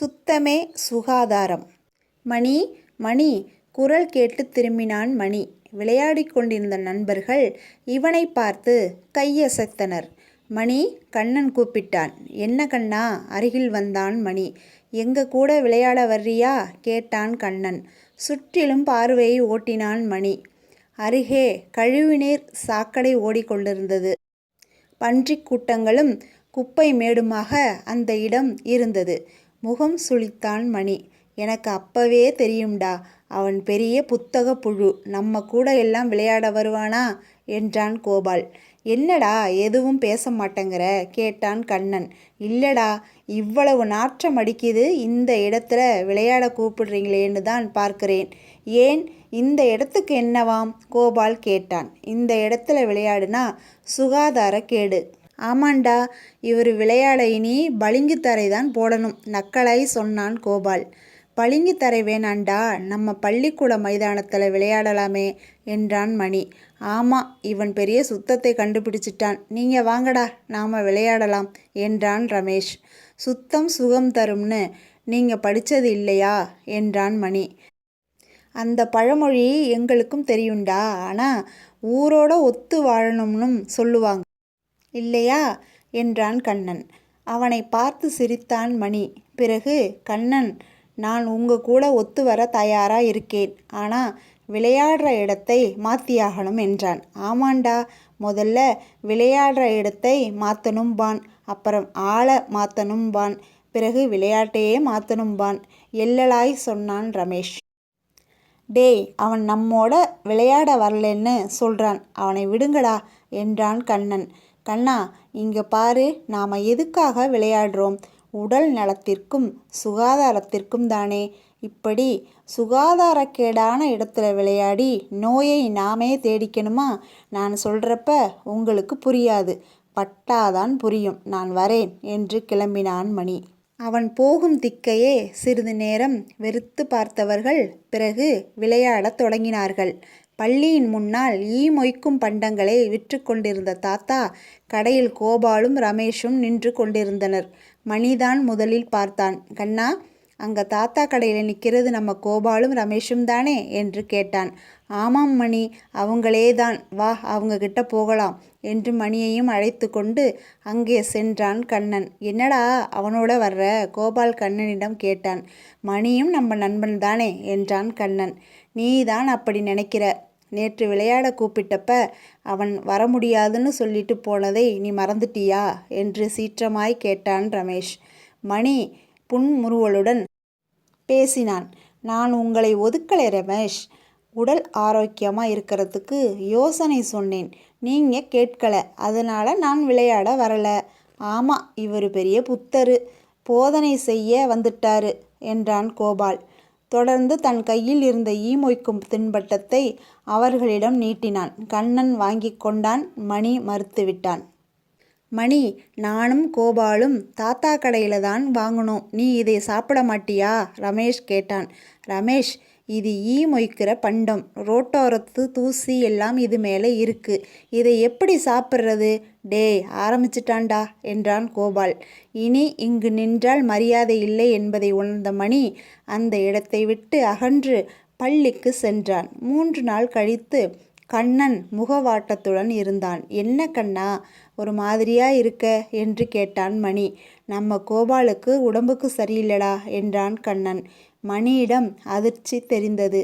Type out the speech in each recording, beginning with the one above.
சுத்தமே சுகாதாரம். மணி மணி குரல் கேட்டு திரும்பினான் மணி. விளையாடி கொண்டிருந்த நண்பர்கள் இவனை பார்த்து கையசைத்தனர். மணி கண்ணன் கூப்பிட்டான். என்ன கண்ணா? அருகில் வந்தான் மணி. எங்க கூட விளையாட வர்றியா? கேட்டான் கண்ணன். சுற்றிலும் பார்வையை ஓட்டினான் மணி. அருகே கழிவுநீர் சாக்கடை ஓடிக்கொண்டிருந்தது பன்றிக் கூட்டங்களும் குப்பை மேடுமாக அந்த இடம் இருந்தது. முகம் சுளித்தான் மணி. எனக்கு அப்பவே தெரியும்டா அவன் பெரிய புத்தக புழு. நம்ம கூட எல்லாம் விளையாட வருவானா? என்றான் கோபால். என்னடா எதுவும் பேச மாட்டேங்கிற? கேட்டான் கண்ணன். இல்லடா இவ்வளவு நாற்றம் அடிக்குது இந்த இடத்துல விளையாட கூப்பிடுறீங்களேன்னு தான் பார்க்கிறேன். ஏன் இந்த இடத்துக்கு என்னவாம்? கோபால் கேட்டான். இந்த இடத்துல விளையாடுனா சுகாதார கேடு. ஆமாண்டா இவர் விளையாட இனி பளிங்கு தரை தான் போடணும் நக்கலாய் சொன்னான் கோபால். பளிங்கு தரை வேணாண்டா நம்ம பள்ளிக்கூட மைதானத்தில் விளையாடலாமே என்றான் மணி. ஆமாம் இவன் பெரிய சுத்தத்தை கண்டுபிடிச்சிட்டான். நீங்கள் வாங்கடா நாம் விளையாடலாம் என்றான் ரமேஷ். சுத்தம் சுகம் தரும்னு நீங்கள் படித்தது இல்லையா என்றான் மணி. அந்த பழமொழி எங்களுக்கும் தெரியுண்டா ஆனால் ஊரோட ஒத்து வாழணும்னு சொல்லுவாங்க. இல்லையா? என்றான் கண்ணன். அவனை பார்த்து சிரித்தான் மணி. பிறகு கண்ணன் நான் உங்க கூட ஒத்து வர தயாரா இருக்கேன். ஆனா விளையாடுற இடத்தை மாத்தியாகணும் என்றான். ஆமாண்டா முதல்ல விளையாடுற இடத்தை மாத்தணும் பான். அப்புறம் ஆளை மாத்தணும் பான். பிறகு விளையாட்டையே மாத்தணும் பான் எல்லலாய் சொன்னான் ரமேஷ். டேய் அவன் நம்மோட விளையாட வரலன்னு சொல்கிறான் அவனை விடுங்கடா என்றான் கண்ணன். கண்ணா இங்கே பாரு நாம் எதுக்காக விளையாடுறோம்? உடல் நலத்திற்கும் சுகாதாரத்திற்கும் தானே. இப்படி சுகாதாரக்கேடான இடத்துல விளையாடி நோயை நாமே தேடிக்கணுமா? நான் சொல்கிறப்ப உங்களுக்கு புரியாது. பட்டாதான் புரியும். நான் வரேன் என்று கிளம்பினான் மணி. அவன் போகும் திக்கையே சிறிது நேரம் வெறுத்து பார்த்தவர்கள் பிறகு விளையாடத் தொடங்கினார்கள். பள்ளியின் முன்னால் ஈ மொய்க்கும் பண்டங்களை விற்று கொண்டிருந்த தாத்தா கடையில் கோபாலும் ரமேஷும் நின்று கொண்டிருந்தனர். மணிதான் முதலில் பார்த்தான். கண்ணா அங்க தாத்தா கடையில் நிற்கிறது நம்ம கோபாலும் ரமேஷும் தானே? என்று கேட்டான். ஆமாம் மணி அவங்களே தான். வா அவங்க கிட்ட போகலாம் என்று மணியையும் அழைத்து கொண்டு அங்கே சென்றான் கண்ணன். என்னடா அவனோட வர்ற? கோபால் கண்ணனிடம் கேட்டான். மணியும் நம்ம நண்பன் தானே? என்றான் கண்ணன். நீ தான் அப்படி நினைக்கிற. நேற்று விளையாட கூப்பிட்டப்ப அவன் வர முடியாதுன்னு சொல்லிட்டு போனதை நீ மறந்துட்டியா? என்று சீற்றமாய் கேட்டான் ரமேஷ். மணி புன்முறுவலுடன் பேசினான். நான் உங்களை ஒதுக்கலை ரமேஷ். உடல் ஆரோக்கியமாக இருக்கிறதுக்கு யோசனை சொன்னேன். நீங்கள் கேட்கல. அதனால் நான் விளையாட வரலை. ஆமாம் இவர் பெரிய புத்தரு. போதனை செய்ய வந்துட்டாரு என்றான் கோபால். தொடர்ந்து தன் கையில் இருந்த ஈமொய்க்கும் தின்பட்டத்தை அவர்களிடம் நீட்டினான். கண்ணன் வாங்கி கொண்டான். மணி மறுத்துவிட்டான். மணி நானும் கோபாலும் தாத்தா கடையில் தான் வாங்கினோம். நீ இதை சாப்பிட மாட்டியா? ரமேஷ் கேட்டான். ரமேஷ் இது ஈ மொய்க்கிற பண்டம். ரோட்டோரத்து தூசி எல்லாம் இது மேலே இருக்கு. இதை எப்படி சாப்பிட்றது? டேய் ஆரம்பிச்சிட்டான்டா என்றான் கோபால். இனி இங்கு நின்றால் மரியாதை இல்லை என்பதை உணர்ந்த மணி அந்த இடத்தை விட்டு அகன்று பள்ளிக்கு சென்றான். மூன்று நாள் கழித்து கண்ணன் முகவாட்டத்துடன் இருந்தான். என்ன கண்ணா ஒரு மாதிரியா இருக்க என்று கேட்டான் மணி. நம்ம கோபாலுக்கு உடம்புக்கு சரியில்லடா என்றான் கண்ணன். மணியிடம் அதிர்ச்சி தெரிந்தது.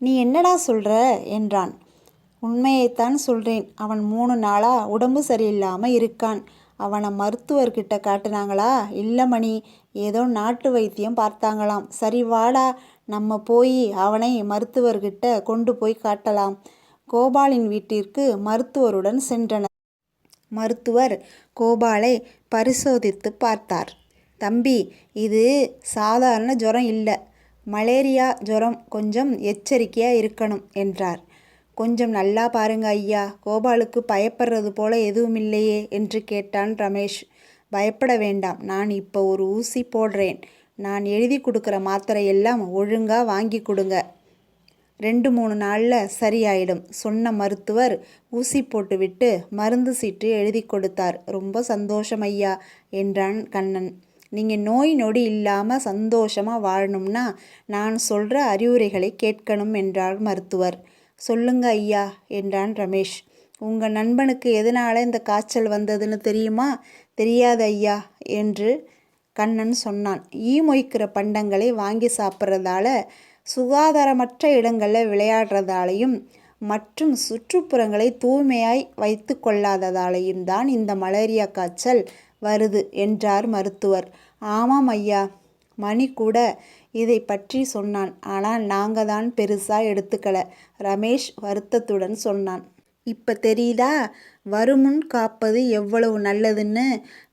நீ என்னடா சொல்ற என்றான். உண்மையைத்தான் சொல்கிறேன் அவன் மூணு நாளாக உடம்பு சரியில்லாமல் இருக்கான். அவனை மருத்துவர்கிட்ட காட்டுனாங்களா? இல்லை மணி. ஏதோ நாட்டு வைத்தியம் பார்த்தாங்களாம். சரி வாடா. நம்ம போய் அவனை மருத்துவர்கிட்ட கொண்டு போய் காட்டலாம். கோபாலின் வீட்டிற்கு மருத்துவருடன் சென்றனர். மருத்துவர் கோபாலை பரிசோதித்து பார்த்தார். தம்பி இது சாதாரண ஜுரம் இல்லை. மலேரியா ஜுரம் கொஞ்சம் எச்சரிக்கையாக இருக்கணும் என்றார். கொஞ்சம் நல்லா பாருங்க ஐயா. கோபாலுக்கு பயப்படுறது போல எதுவும் இல்லையே என்று கேட்டான் ரமேஷ். பயப்பட வேண்டாம். நான் இப்போ ஒரு ஊசி போடுறேன். நான் எழுதி கொடுக்குற மாத்திரை எல்லாம் ஒழுங்காக வாங்கி கொடுங்க. ரெண்டு மூணு நாளில் சரியாயிடும். சொன்ன மருத்துவர் ஊசி போட்டுவிட்டு மருந்து சீட்டு எழுதி கொடுத்தார். ரொம்ப சந்தோஷம் ஐயா என்றான் கண்ணன். நீங்கள் நோய் நொடி இல்லாமல் சந்தோஷமாக வாழணும்னா நான் சொல்கிற அறிவுரைகளை கேட்கணும் என்றார் மருத்துவர். சொல்லுங்க ஐயா என்றான் ரமேஷ். உங்கள் நண்பனுக்கு எதனால் இந்த காய்ச்சல் வந்ததுன்னு தெரியுமா? தெரியாது ஐயா என்று கண்ணன் சொன்னான். ஈ மொய்க்கிற பண்டங்களை வாங்கி சாப்பிட்றதால சுகாதாரமற்ற இடங்களில் விளையாடுறதாலையும் மற்றும் சுற்றுப்புறங்களை தூய்மையாய் வைத்து கொள்ளாததாலையும் தான் இந்த மலேரியா காய்ச்சல் வருது என்றார் மருத்துவர். ஆமாம் ஐயா மணி கூட இதை பற்றி சொன்னான். ஆனால் நாங்கள் தான் பெருசாக எடுத்துக்கல. ரமேஷ் வருத்தத்துடன் சொன்னான். இப்போ தெரியுதா? வருமுன் காப்பது எவ்வளவு நல்லதுன்னு?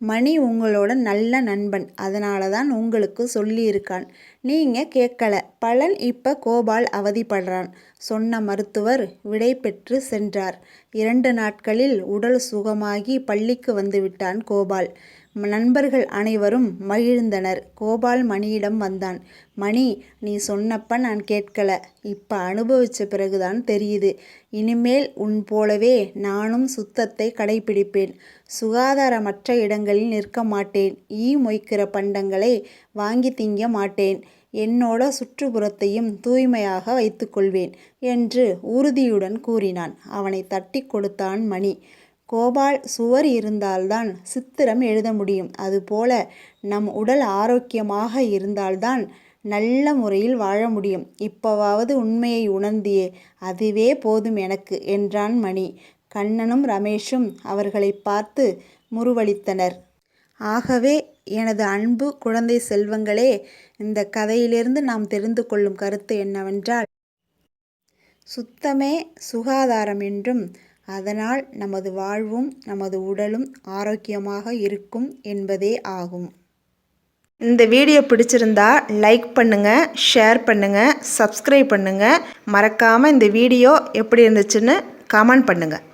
மணி உங்களோட நல்ல நண்பன். அதனால தான் உங்களுக்கு சொல்லியிருக்கான். நீங்கள் கேட்கல. பலன் இப்போ கோபால் அவதிப்படுறான். சொன்ன மருத்துவர் விடை பெற்று சென்றார். இரண்டு நாட்களில் உடல் சுகமாகி பள்ளிக்கு வந்துவிட்டான் கோபால். நண்பர்கள் அனைவரும் மகிழ்ந்தனர். கோபால் மணியிடம் வந்தான். மணி நீ சொன்னப்ப நான் கேட்கல. இப்போ அனுபவித்த பிறகுதான் தெரியுது. இனிமேல் உன் போலவே நானும் சுத்தத்தை கடைபிடிப்பேன். சுகாதாரமற்ற இடங்களில் நிற்க மாட்டேன். ஈ மொய்க்கிற பண்டங்களை வாங்கி திங்க மாட்டேன். என்னோட சுற்றுப்புறத்தையும் தூய்மையாக வைத்துக்கொள்வேன் என்று உறுதியுடன் கூறினான். அவனை தட்டி கொடுத்தான் மணி. கோபால் சுவர் இருந்தால்தான் சித்திரம் எழுத முடியும். அதுபோல நம் உடல் ஆரோக்கியமாக இருந்தால்தான் நல்ல முறையில் வாழ முடியும். இப்போவாவது உண்மையை உணர்ந்தியே அதுவே போதும் எனக்கு என்றான் மணி. கண்ணனும் ரமேஷும் அவர்களை பார்த்து முறுவளித்தனர். ஆகவே எனது அன்பு குழந்தை செல்வங்களே இந்த கதையிலிருந்து நாம் தெரிந்து கொள்ளும் கருத்து என்னவென்றால் சுத்தமே சுகாதாரம் என்றும் அதனால் நமது வாழ்வும் நமது உடலும் ஆரோக்கியமாக இருக்கும் என்பதே ஆகும். இந்த வீடியோ பிடிச்சிருந்தா லைக் பண்ணுங்கள் ஷேர் பண்ணுங்கள் சப்ஸ்கிரைப் பண்ணுங்கள் மறக்காமல் இந்த வீடியோ எப்படி இருந்துச்சுன்னு கமெண்ட் பண்ணுங்கள்